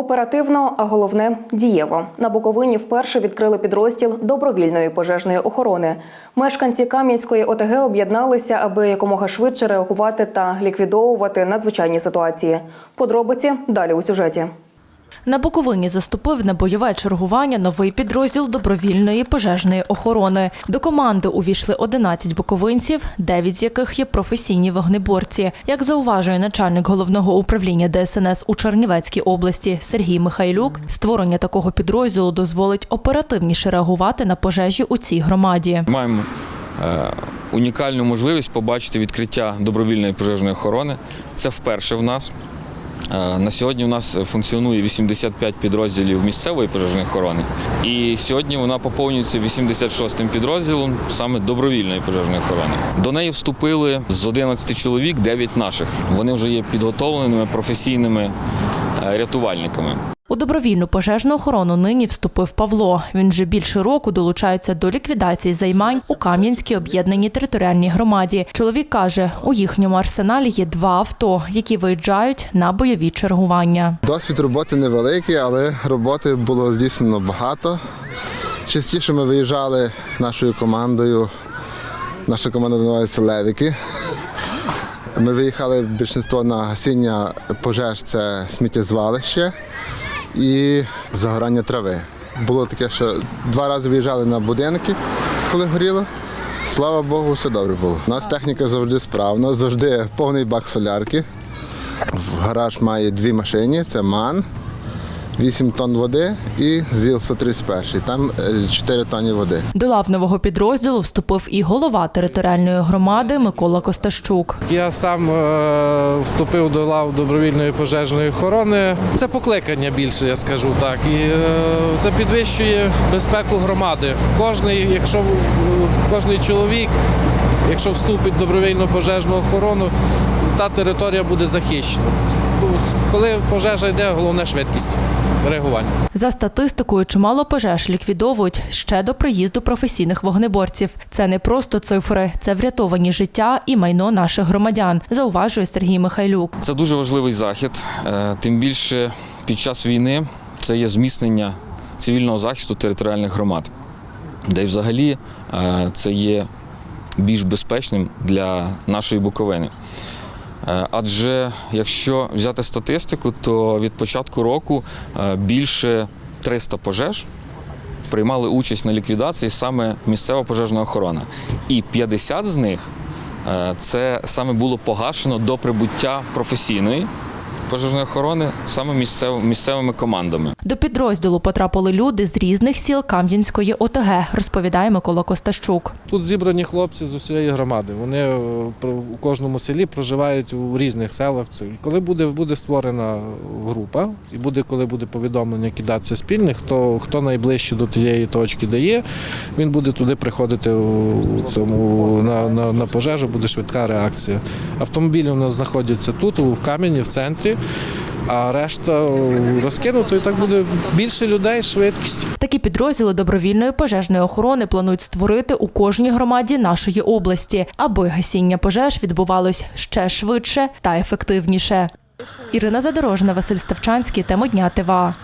Оперативно, а головне дієво. На Буковині вперше відкрили підрозділ добровільної пожежної охорони. Мешканці Кам'янської ОТГ об'єдналися, аби якомога швидше реагувати та ліквідовувати надзвичайні ситуації. Подробиці далі у сюжеті. На Буковині заступив на бойове чергування новий підрозділ добровільної пожежної охорони. До команди увійшли 11 буковинців, 9 з яких є професійні вогнеборці. Як зауважує начальник головного управління ДСНС у Чернівецькій області Сергій Михайлюк, створення такого підрозділу дозволить оперативніше реагувати на пожежі у цій громаді. Маємо е, унікальну можливість побачити відкриття добровільної пожежної охорони. Це вперше в нас. Е, На сьогодні у нас функціонує 85 підрозділів місцевої пожежної охорони. І сьогодні вона поповнюється 86-м підрозділом саме добровільної пожежної охорони. До неї вступили з 11 чоловік 9 наших. Вони вже є підготовленими професійними е, рятувальниками. У добровільну пожежну охорону нині вступив Павло. Він вже більше року долучається до ліквідації займань у Кам'янській об'єднаній територіальній громаді. Чоловік каже, у їхньому арсеналі є два авто, які виїжджають на бойові чергування. Досвід роботи невеликий, але роботи було здійснено багато. Частіше ми виїжджали нашою командою. Наша команда називається Левіки. Ми виїхали більшість на гасіння пожеж це сміттєзвалище і загорання трави. Було таке, що два рази виїжджали на будинки, коли горіло. Слава Богу, все добре було. У нас техніка завжди справна, завжди повний бак солярки. В гараж має дві машини, це МАН, 8 тонн води і ЗІЛ-131, там е, 4 тонни води. До лав нового підрозділу вступив і голова територіальної громади Микола Костащук. Я сам е, вступив до лав добровільної пожежної охорони. Це покликання більше, я скажу так. І е, це підвищує безпеку громади. Кожний, якщо е, кожний чоловік, якщо вступить в добровільну пожежну охорону, та територія буде захищена. Коли пожежа йде, головне швидкість реагування. За статистикою, чимало пожеж ліквідовують ще до приїзду професійних вогнеборців. Це не просто цифри, це врятовані життя і майно наших громадян, зауважує Сергій Михайлюк. Це дуже важливий захід. е, Тим більше під час війни це є зміцнення цивільного захисту територіальних громад, де й взагалі е, це є більш безпечним для нашої Буковини. Е, Адже якщо взяти статистику, то від початку року е, більше 300 пожеж приймали участь на ліквідації саме місцева пожежна охорона. І 50 з них е, це саме було погашено до прибуття професійної пожежної охорони саме місцев, місцевими командами. До підрозділу потрапили люди з різних сіл Кам'янської ОТГ, розповідає Микола Костащук. Тут зібрані хлопці з усієї громади. Вони е, у кожному селі проживають у різних селах. Це коли буде, буде створена група, і буде, коли буде повідомлення кидатися спільних, хто, хто найближче до тієї точки дає, він буде туди приходити у цьому на, на, на пожежу, буде швидка реакція. Автомобілі у нас знаходяться тут, у Кам'яні, в центрі. А решта розкинуто, і так буде більше людей, швидкість. Такі підрозділи добровільної пожежної охорони планують створити у кожній громаді нашої області, аби гасіння пожеж відбувалось ще швидше та ефективніше. Ірина Задорожна, Василь Ставчанський, тема дня ТВА.